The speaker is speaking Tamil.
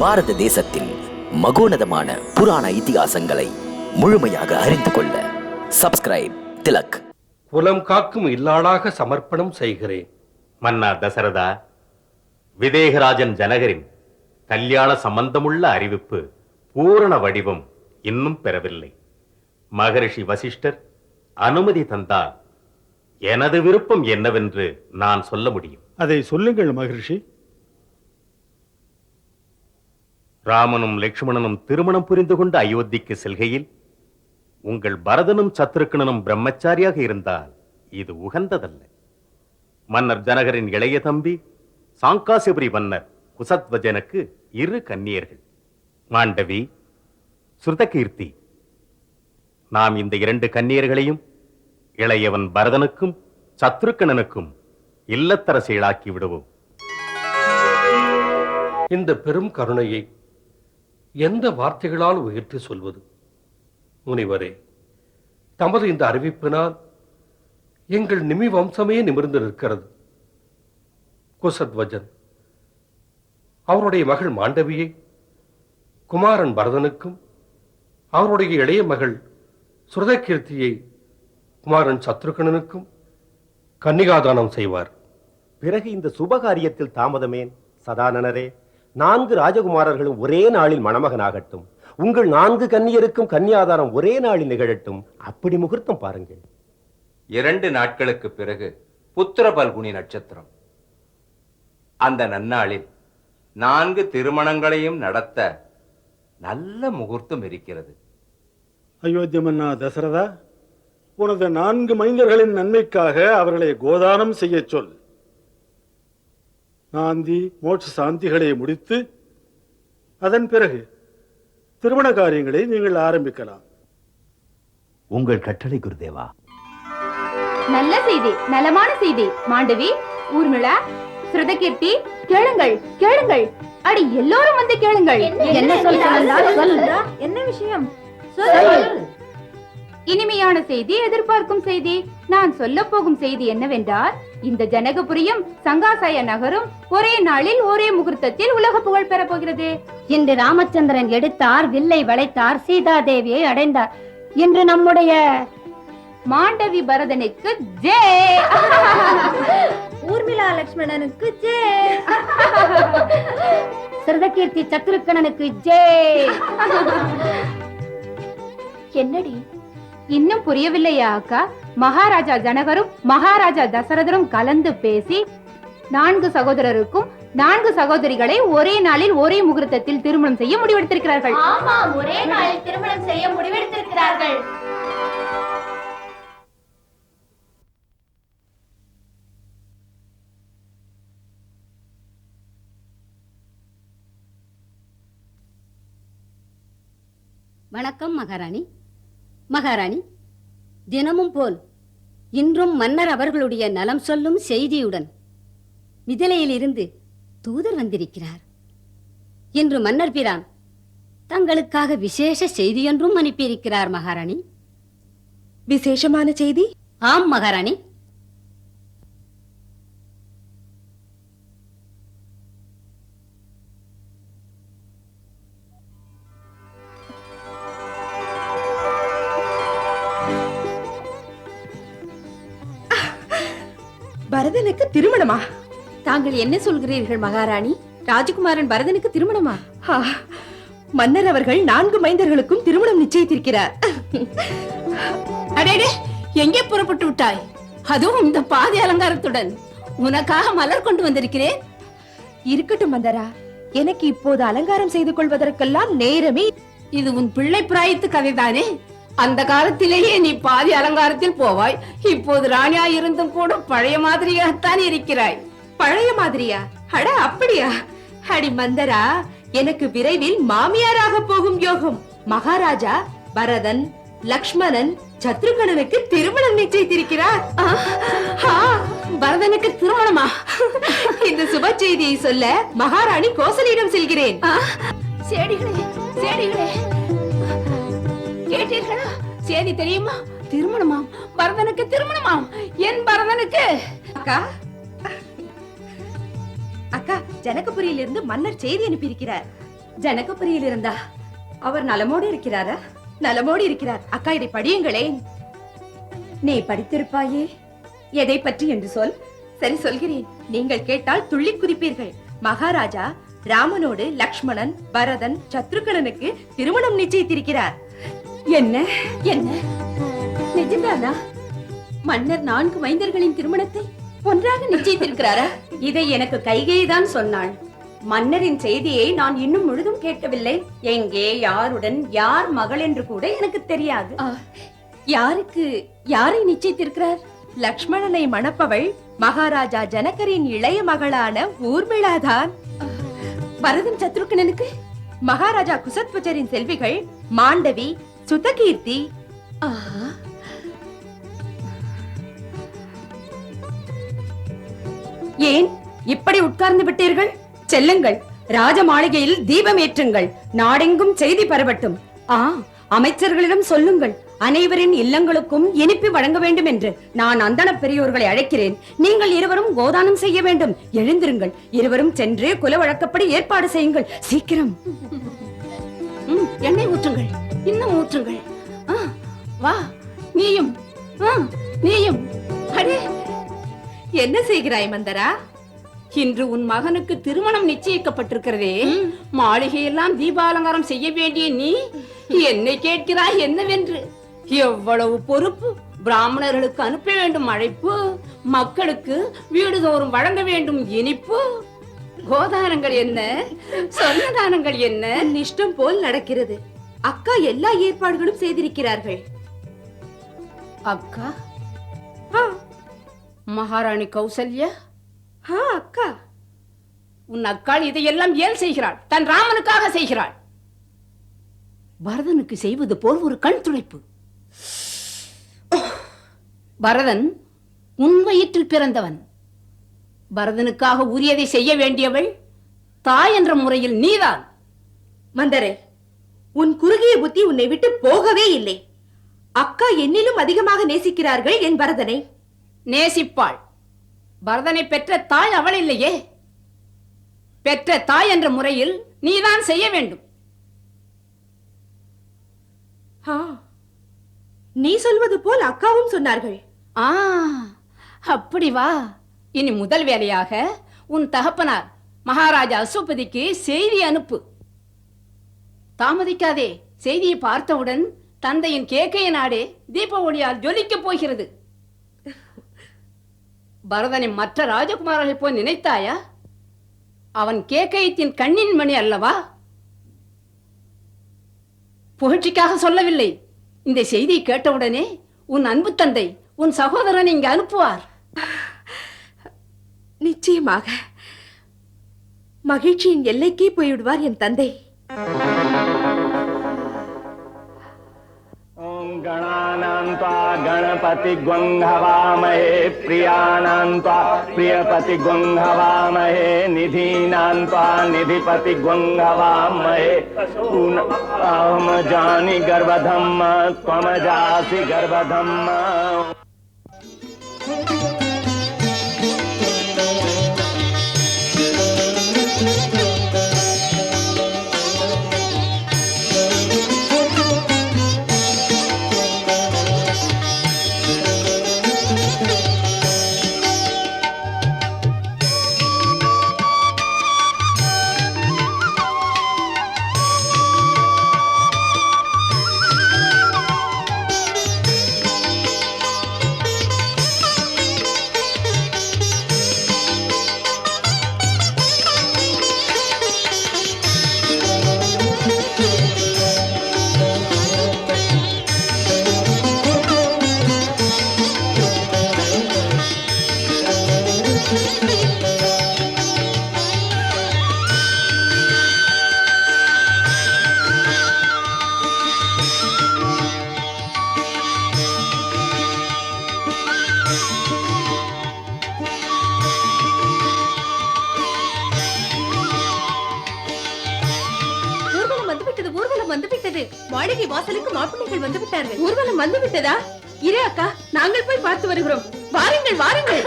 பாரத தேசத்தின் மகோனதமான புராண இதிகாசங்களை முழுமையாக அறிந்து கொள்ள சப்ஸ்கிரைப் திலக். குலம் காக்கும் இல்லாளாக சமர்ப்பணம் செய்கிறேன். மன்னா தசரதா விதேகராஜன் ஜனகரின் கல்யாண சம்பந்தமுள்ள அறிவிப்பு பூரண வடிவம் இன்னும் பெறவில்லை. மகரிஷி வசிஷ்டர் அனுமதி தந்தால் எனது விருப்பம் என்னவென்று நான் சொல்ல முடியும். அதை சொல்லுங்கள் மகரிஷி. ராமனும் லக்ஷ்மணனும் திருமணம் புரிந்து கொண்டு அயோத்திக்கு செல்கையில் உங்கள் பரதனும் சத்ருக்கணனும் பிரம்மச்சாரியாக இருந்தால் இது உகந்ததல்ல. மன்னர் ஜனகரின் இளைய தம்பி சாங்காசிபுரி மன்னர் குசத்வஜனுக்கு இரு கன்னியர்கள். மாண்டவி சுருதகீர்த்தி நாம் இந்த இரண்டு கன்னியர்களையும் இளையவன் பரதனுக்கும் சத்ருக்கணனுக்கும் இல்லத்தரசியலாக்கி விடுவோம். இந்த பெரும் கருணையை எந்த வார்த்தைகளால் உயர்த்தி சொல்வது? முனிவரே தமது இந்த அறிவிப்பினால் எங்கள் நிமி வம்சமே நிமிர்ந்து நிற்கிறது. குசத்வஜன் அவருடைய மகள் மாண்டவியை குமாரன் பரதனுக்கும் அவருடைய இளைய மகள் சுரதகீர்த்தியை குமாரன் சத்ருகணனுக்கும் கன்னிகாதானம் செய்வார். பிறகு இந்த சுபகாரியத்தில் தாமதமேன்? சதானனரே நான்கு ராஜகுமாரர்களும் ஒரே நாளில் மணமகனாகட்டும். உங்கள் நான்கு கன்னியருக்கும் கன்னியாதாரம் ஒரே நாளில் நிகழட்டும். அப்படி முகூர்த்தம் பாருங்கள். இரண்டு நாட்களுக்கு பிறகு புத்திர பல்குனி நட்சத்திரம். அந்த நன்னாளில் நான்கு திருமணங்களையும் நடத்த நல்ல முகூர்த்தம் இருக்கிறது. அயோத்திய மன்னா தசரதா உனது நான்கு மைந்தர்களின் நன்மைக்காக அவர்களை கோதானம் செய்யச் சொல். நாந்தி மோட்ச சாந்திகளை முடித்து அதன் பிறகு திருமண காரியங்களை நீங்கள் ஆரம்பிக்கலாம். உங்கள் கட்டளை குருதேவா. நல்ல செய்தி நலமான செய்தி. மாண்டவி ஊர்மிளா ஸ்ருதகீர்த்தி கேளுங்கள் கேளுங்கள். அடி எல்லோரும் வந்து கேளுங்கள். என்ன சொல்ல என்ன விஷயம்? இனிமையான செய்தி எதிர்பார்க்கும் செய்தி. நான் சொல்ல போகும் செய்தி என்னவென்றால் இந்த ஜனகபுரியும் சங்காசய நகரும் ஒரே நாளில் ஒரே முகூர்த்தத்தில் உலக புகழ் பெறப் போகிறது. இன்று ராமச்சந்திரன் எடுத்தார் வில்லை வளைத்தார் சீதாதேவியை அடைந்தார். இன்று நம்முடைய மாண்டவி பரதனுக்கு ஜே. ஊர்மிளா லட்சுமணனுக்கு ஜே. சிறுதகீர்த்தி சத்ருக்கணனுக்கு ஜே. என்னடி? இன்னும் புரியவில்லையா அக்கா? மகாராஜா ஜனகரும் மகாராஜா தசரதரும் கலந்து பேசி நான்கு சகோதரருக்கும் நான்கு சகோதரிகளை ஒரே நாளில் ஒரே முகூர்த்தத்தில் திருமணம் செய்ய முடிவெடுத்திருக்கிறார்கள். ஆமா ஒரே நாளில் திருமணம் செய்ய முடிவெடுத்திருக்கிறார்கள். வணக்கம் மகாராணி. மகாராணி தினமும் போல் இன்றும் மன்னர் அவர்களுடைய நலம் சொல்லும் செய்தியுடன் மிதிலையிலிருந்து தூதர் வந்திருக்கிறார் இன்று மன்னர் பிரான் தங்களுக்காக விசேஷ செய்தியொன்றும் அனுப்பியிருக்கிறார் மகாராணி. விசேஷமான செய்தி? ஆம் மகாராணி. பரதனுக்கு திருமணமா? தாங்கள் என்ன சொல்கிறீர்கள் மகாராணி? ராஜகுமாரன் பரதனுக்கு திருமணமா? மன்னர் அவர்கள் நான்கு மைந்தர்களுக்கும் திருமணம் நிச்சயித்திருக்கிறார். அடேடே எங்கே புறப்பட்டு விட்டாய்? அதுவும் இந்த பாதி அலங்காரத்துடன். உனக்காக மலர் கொண்டு வந்திருக்கிறேன். இருக்கட்டும் மந்தரா எனக்கு இப்போது அலங்காரம் செய்து கொள்வதற்கெல்லாம் நேரமே இது உன் பிள்ளை பிராயத்து கதைதானே? அந்த காலத்திலேயே நீ பாதி அலங்காரத்தில் போவாய். இப்போது ராணியா இருந்தும் கூட பழைய மாதிரியாகத்தான் இருக்கிறாய். பழைய மாதிரியா? அட அப்படியா? அடி மந்தரா எனக்கு விரைவில் மாமியாராக போகும் யோகம். மகாராஜா பரதன் லக்ஷ்மணன் சத்ருகனுக்கு திருமணம் நிச்சயித்திருக்கிறார். ஆ, பரதனுக்கு திருமணமா? இந்த சுப செய்தியை சொல்ல மகாராணி கோசலியிடம் செல்கிறேன். சேடிகளே சேடிகளே. கேட்டீர்களா? சேதி தெரியுமா? திருமணமாம். பரதனுக்கு திருமணமாம். என் பரதனுக்கு. அக்கா. அக்கா ஜனகபுரியிலிருந்து மன்னர் செய்தி அனுப்பியிருக்கிறார். ஜனகபுரியில் இருந்தா அவர் நலமோடு இருக்கிறாரா? நலமோடு இருக்கிறார். அக்கா இதை படியுங்களேன். நீ படித்திருப்பாயே? எதை பற்றி என்று சொல். சரி சொல்கிறேன். நீங்கள் கேட்டால் துள்ளி குறிப்பீர்கள் மகாராஜா ராமனோடு லக்ஷ்மணன் பரதன் சத்ருகனனுக்கு திருமணம் நிச்சயித்திருக்கிறார். என்ன? என்ன? நிஜம்தானா? மன்னர் நான்கு மைந்தர்களின் திருமணத்தை ஒன்றாக நிச்சயித்திருக்கிறாரா? இதை எனக்கு கைகேதான் சொன்னாள். மன்னரின் செய்தியை நான் இன்னும் முழுதும் கேட்கவில்லை. எங்கே யாருடன் யார் மகள் என்று கூட எனக்கு தெரியாது. யாருக்கு யாரை நிச்சயித்திருக்கிறார்? லக்ஷ்மணனை மணப்பவள் மகாராஜா ஜனகரின் இளைய மகளான ஊர்மிளாதான். பரதன் சத்ருக்கனனுக்கு மகாராஜா குசத்வஜரின் செல்விகள் மாண்டவி சுதகீர்த்தி ஆஹா. ஏன் இப்படி உட்கார்ந்து விட்டீர்கள்? செல்லுங்கள். ராஜ மாளிகையில் தீபம் ஏற்றுங்கள். நாடெங்கும் செய்தி பரவட்டும். ஆ அமைச்சர்களிடம் சொல்லுங்கள். அனைவரின் இல்லங்களுக்கும் இனிப்பு வழங்க வேண்டும் என்று நான் அந்தண பெரியோர்களை அழைக்கிறேன். நீங்கள் இருவரும் கோதானம் செய்ய வேண்டும். எழுந்திருங்கள். இருவரும் சென்று குல வழக்கப்படி ஏற்பாடு செய்யுங்கள். சீக்கிரம். எண்ணெய் ஊற்றுங்கள். இன்னும் ஊற்றுங்கள். ஆ, வா நீயும் நீயும். அடே. என்ன செய்கிறாய் மந்தரா? இன்று உன் மகனுக்கு திருமணம் நிச்சயிக்கப்பட்டிருக்கிறதே. மாளிகையெல்லாம் தீபாலங்காரம் செய்ய வேண்டிய நீ என்னை கேட்கிறாய் என்னவென்று? எவ்வளவு பொறுப்பு? பிராமணர்களுக்கு அனுப்ப வேண்டும் அழைப்பு மக்களுக்கு வீடுதோறும் வழங்க வேண்டும் இனிப்பு. கோதானங்கள் என்ன? சொன்னதானங்கள் என்ன? இஷ்டம் போல் நடக்கிறது. அக்கா எல்லா ஏற்பாடுகளும் செய்திருக்கிறார்கள். அக்கா? மகாராணி கௌசல்யா? ஆ அக்கா. உன் அக்காள் இதையெல்லாம் ஏன் செய்கிறாள்? தன் ராமனுக்காக செய்கிறாள். பரதனுக்கு செய்வது போல் ஒரு கண் துடைப்பு. பரதன் உன் வயிற்றில் பிறந்தவன். பரதனுக்காக உரியதை செய்ய வேண்டியவள் தாய் என்ற முறையில் நீதான். மந்தரே உன் குறுகிய புத்தி உன்னை விட்டு போகவே இல்லை. அக்கா என்னிலும் அதிகமாக நேசிக்கிறார்கள் என் பரதனை. நேசிப்பாள். பரதனை பெற்ற தாய் அவள் இல்லையே. பெற்ற தாய் என்ற முறையில் நீதான் செய்ய வேண்டும். நீ சொல்வது போல் அக்காவும் சொன்னார்கள். ஆ அப்படி வா. இனி முதல் வேலையாக உன் தகப்பனார் மகாராஜா அசுபதிக்கு செய்தி அனுப்பு. தாமதிக்காதே. செய்தியை பார்த்தவுடன் தந்தையின் கேக்கைய நாடே தீப ஒளியால் ஜொலிக்கப் போகிறது. பரதனை மற்ற ராஜகுமாரர்கள் போய் நினைத்தாயா? அவன் கேக்கயத்தின் கண்ணின் மணி அல்லவா? புகழ்ச்சிக்காக சொல்லவில்லை. இந்த செய்தியை கேட்டவுடனே உன் அன்பு தந்தை உன் சகோதரன் இங்கு அனுப்புவார். நிச்சயமாக. மகிழ்ச்சியின் எல்லைக்கே போய்விடுவார் என் தந்தை. त्वा गणपति गृङ्हवामहे प्रियाणां त्वा प्रियपति गृङ्हवामहे निधीनां त्वा निधिपति गृङ्हवामहे अहम जानि गर्भधम्म, त्वमजासि गर्भधम्म। மாளிகை வாசலுக்கு மாப்பிள்ளைகள் வந்து விட்டார்கள். ஊர்வலம் வந்து விட்டதா? இரு அக்கா நாங்கள் போய் பார்த்து வருகிறோம். வாருங்கள் வாருங்கள்.